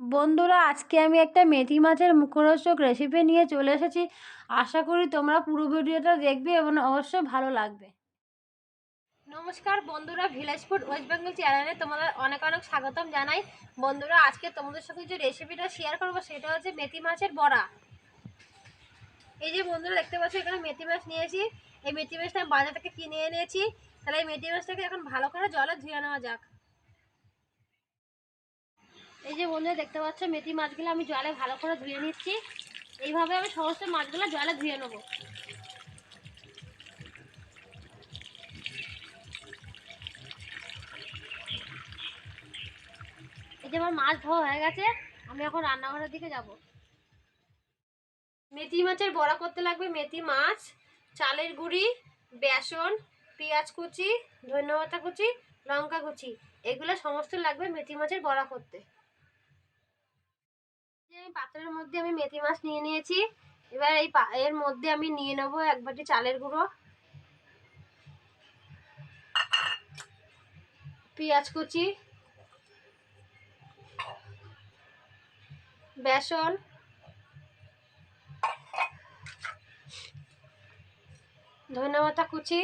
বন্ধুরা, আজকে আমি একটা মেথি মাছের মুখরোচক রেসিপি নিয়ে চলে এসেছি। আশা করি তোমরা পুরো ভিডিওটা দেখবে এবং অবশ্যই ভালো লাগবে। নমস্কার বন্ধুরা ভিলেজ ফুড ওয়েস্ট বেঙ্গল চ্যানেলে তোমাদের অনেক অনেক স্বাগতম জানাই। বন্ধুরা, আজকে তোমাদের সাথে যে রেসিপিটা শেয়ার করব সেটা হচ্ছে মেথি মাছের বড়া। এই যে বন্ধুরা, দেখতে পাচ্ছ, এখানে মেথি মাছ নিয়েছি। এই মেথি মাছটা আমি বাজার থেকে কিনে এনেছি। তাহলে এই মেথি মাছটাকে এখন ভালো করে জলে ধুয়ে নেওয়া যাক। এই যে বন্ধুরা দেখতে পাচ্ছ, মেথি মাছগুলো আমি জলে ভালো করে ধুয়ে নিচ্ছি। এইভাবে আমি সমস্ত মাছগুলো জলে ধুয়ে নেব। এই যে আমার মাছ ধোয়া হয়ে গেছে, আমি এখন রান্নাঘরের দিকে যাব। মেথি মাছের বড়া করতে লাগবে মেথি মাছ, চালের গুঁড়ি, বেসন, পেঁয়াজ কুচি ধন্যবাদ কুচি, লঙ্কা কুচি। এগুলো সমস্ত লাগবে মেথি মাছের বড়া করতে। আমি পাত্রের মধ্যে আমি মেথি মাছ নিয়ে নিয়েছি। এবার এই এর মধ্যে আমি নিয়ে নেব এক বাটি চালের গুঁড়ো। পেঁয়াজ কুচি। বেসন। ধন্যবাদ কুচি।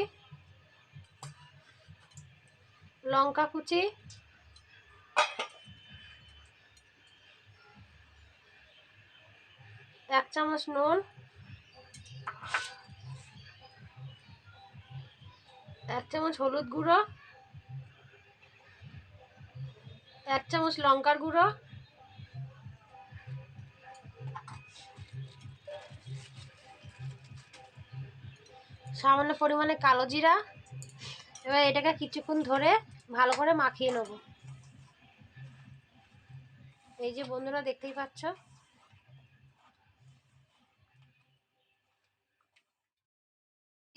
লঙ্কা কুচি। এক চামচ নুন, এক চামচ হলুদ গুঁড়ো, এক চামচ লঙ্কার গুঁড়ো, সামান্য পরিমাণে কালো জিরা। এবার এটাকে কিছুক্ষণ ধরে ভালো করে মাখিয়ে নেব। এই যে বন্ধুরা, দেখতেই পাচ্ছ?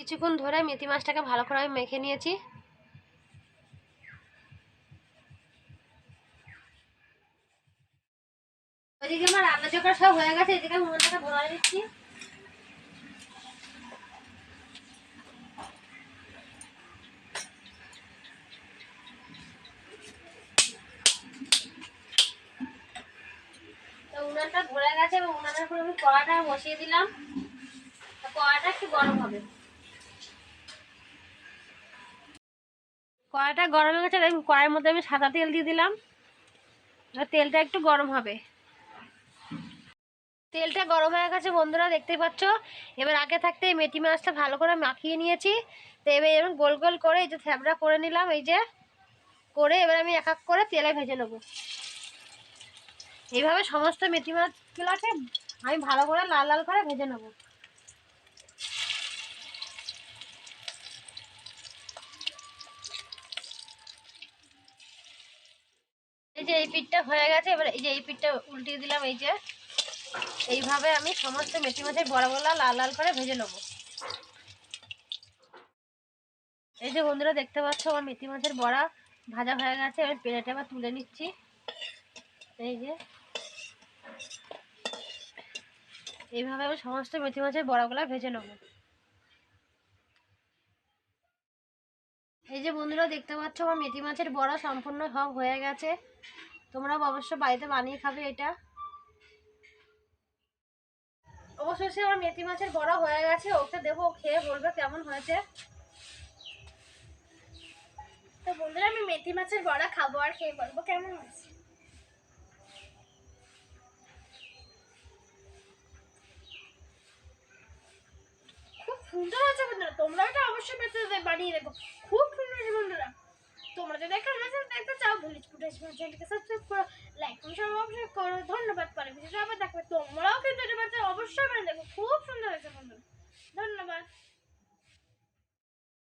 কিছুক্ষণ ধরে মেথি মাছটাকে ভালো করে আমি মেখে নিয়েছি। ওইদিকে আমার রান্না চোখা সব হয়ে গেছে, এদিকে আমি উনুনটাকে ভরে দিচ্ছি। উনানটা ধরে গেছে এবং উনানের উপর আমি কড়াটা বসিয়ে দিলাম। কড়াটা একটু গরম হবে। কড়াটা গরম হয়ে গেছে, দেখুন, কড়াইয়ের মধ্যে আমি সাদা তেল দিয়ে দিলাম। তেলটা একটু গরম হবে। তেলটা গরম হয়ে গেছে, বন্ধুরা দেখতে পাচ্ছ। এবার আগে থাকতে মেথি মাছটা ভালো করে মাখিয়ে নিয়েছি। তো এবার এরকম গোল গোল করে এই যে থ্যাবড়া করে নিলাম, এই যে করে এবার আমি এক এক করে তেলে ভেজে নেব। এইভাবে সমস্ত মেথি মাছগুলোকে আমি ভালো করে লাল লাল করে ভেজে নেব। যে এই পিঠটা হয়ে গেছে, এবার এই যে এই পিঠটা উল্টিয়ে দিলাম, এই যে। এইভাবে আমি সমস্ত মেথি মাছের বড় বড়া লাল লাল করে ভেজে নেব। এই যে বন্ধুরা, দেখতে পাচ্ছ আমার মেথি মাছের বড়া ভাজা হয়ে গেছে, এবার প্লেটে আবার তুলে নিচ্ছি। এই যে। এইভাবে আমি সমস্ত মেথি মাছের বড়াগুলো ভেজে নেব। এই যে বন্ধুরা দেখতে পাচ্ছ, আমার মেথি মাছের বড়া সম্পূর্ণ সব হয়ে গেছে। তোমরা অবশ্য বাড়িতে বানিয়ে খাবে এটা। অবশেষে আমার মেথি মাছের বড়া হয়ে গেছে, ওকে দেবো খেয়ে বলবে কেমন হয়েছে। তো বন্ধুরা, আমি মেথি মাছের বড়া খাব আর খেয়ে বলব কেমন হয়েছে। খুব সুন্দর হয়েছে বন্ধুরা তোমরা এটা অবশ্যই বানিয়ে দেখো। খুব তোমরা যদি এখন আমার সাথে দেখতে চাও ভিলেজ ফুটেজ চ্যানেলকে সাবস্ক্রাইব করো লাইক করো সব অবশ্যই করো। ধন্যবাদ, পরে ভিডিওটা আবার দেখবে তোমরাও কিন্তু এটা অবশ্যই মানে দেখো। খুব সুন্দর হয়েছে বন্ধুরা। ধন্যবাদ।